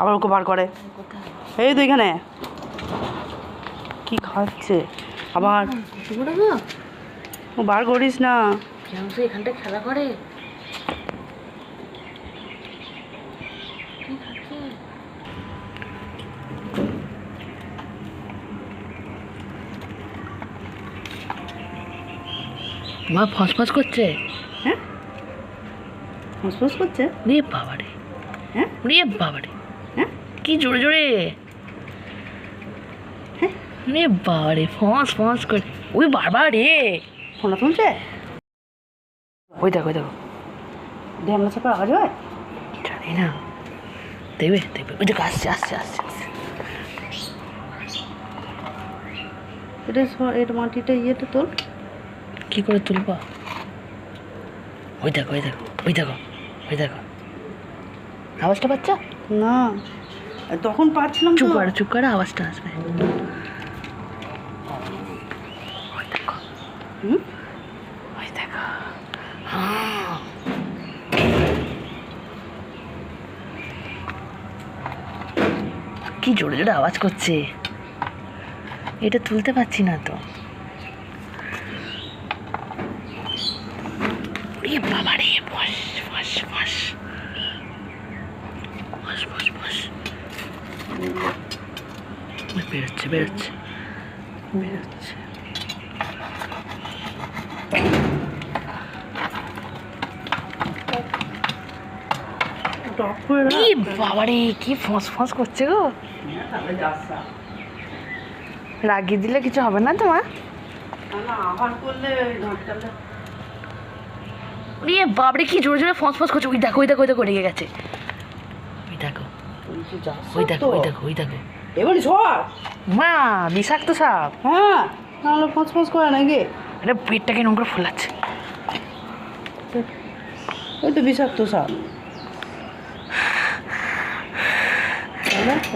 আবার ওকে বার করে। এই তো এখানে। কি খাচ্ছে? আবার। ও বার করিস না। এখানটায় খেলা করে মা ফসফস করছে? হ্যাঁ? ফুসফুস করছে? রে বাবা রে হ্যাঁ? রে বাবা হ্যাঁ? কি জোরে জোরে। রে বাবা রে ফস ফস করে। ওই বারবার রে। ফোনটা তুলছে? ওই দেখো ওই দেখো। ঢ্যামলা চাপা আওয়াজ হয়? জানি না। দেখবে দেখবে ওই দেখো আসছে আসছে আসছে এটা এটা মাটিটা ইয়েটা তোল। কি করে তুলবো? ওই দেখো ওই দেখো ওই দেখো ওই দেখো। আওয়াজটা পাচ্ছ? না। তখন পাচ্ছিলাম চুপ করো চুপ করো আওয়াজটা আসবে। কি জোরে জোরে আওয়াজ করছে। এটা তুলতে পারছি না তো। ওরে বেরোচ্ছে বেরোচ্ছে বেরোচ্ছে টপ করে রাখ। ই বাবা রে কি ফস ফস করছে গো। রাগিয়ে দিলে কিছু হবে না তোমার? না, না, আবার করলে ঘাটটালে ইয়ে বাবরে কি জোরে জোরে ফস ফস করছে। ওই দেখো ওই দেখো ওই দেখো রেগে গেছে। ওই দেখো ওই দেখো ওই দেখো ওই দেখো। এবারে ঝড় মা বিষাক্ত সাপ। হ্যাঁ নাহলে ফোঁস ফোঁস করে নাকি? এটা পেটটাকে নোংরা ফোলাচ্ছে। ওই তো বিষাক্ত সাপ।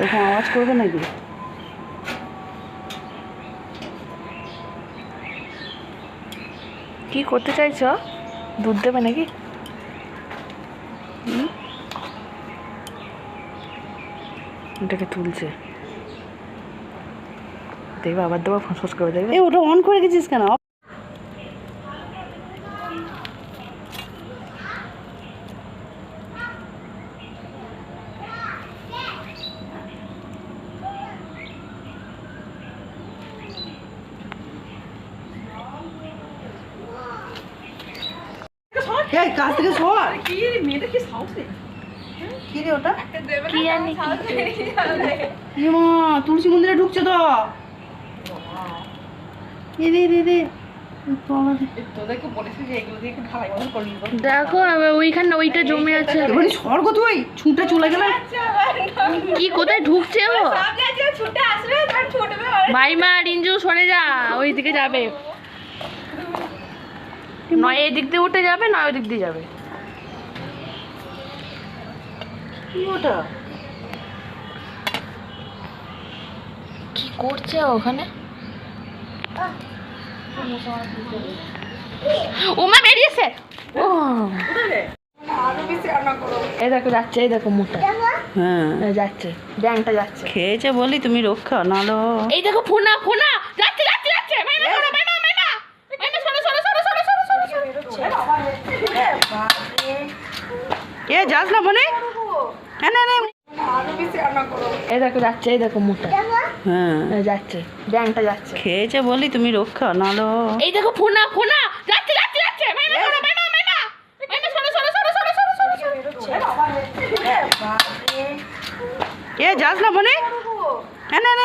এরকম আওয়াজ করবে নাকি? কি করতে চাইছ? দুধ দেবে নাকি? এটাকে তুলছে। দেখবে আবার দেবো ফস করে দেখবে ওটা অন করে গেছিস কেন? এই কাছ থেকে সর। কি রে ওটা? কি মা তুলসী মন্দিরে ঢুকছে তো। দেখো ওইখানে ওইটা জমে আছে। স্বর্গ তুই ছুটে চলে গেলে। কি কোথায় ঢুকছে ও? মাইমা রিঞ্জু সরে যা ওই দিকে যাবে। নয় এই দিক দিয়ে উঠে যাবে নয় ওই দিক দিয়ে যাবে। কি ওটা? কি করছে ওখানে? ওমা বেরিয়েছে। ও। এই দেখো যাচ্ছে এই দেখো হ্যাঁ। যাচ্ছে ব্যাংকটা যাচ্ছে। খেয়েছে বলি তুমি রক্ষা নালো এই দেখো ফোনা ফোনা। যাচ্ছে যাচ্ছে যাচ্ছে। মাইমা সরো মাইমা মাইমা। মাইমা সরো সরো সরো সরো সরো সরো সরো। এ যাস না মনে। হ্যাঁ না না। এই দেখো যাচ্ছে এই দেখো মুখটা। হ্যাঁ। যাচ্ছে। ব্যাংকটা যাচ্ছে। খেয়েছে বলি তুমি রক্ষা নালো এই দেখো ফোনা ফোনা! যাচ্ছে যাচ্ছে যাচ্ছে! মাইমা সরো মাইমা মাইমা মাইমা সরো সরো সরো সরো সরো সরো সরো। এ যাস না মনে হ্যাঁ না না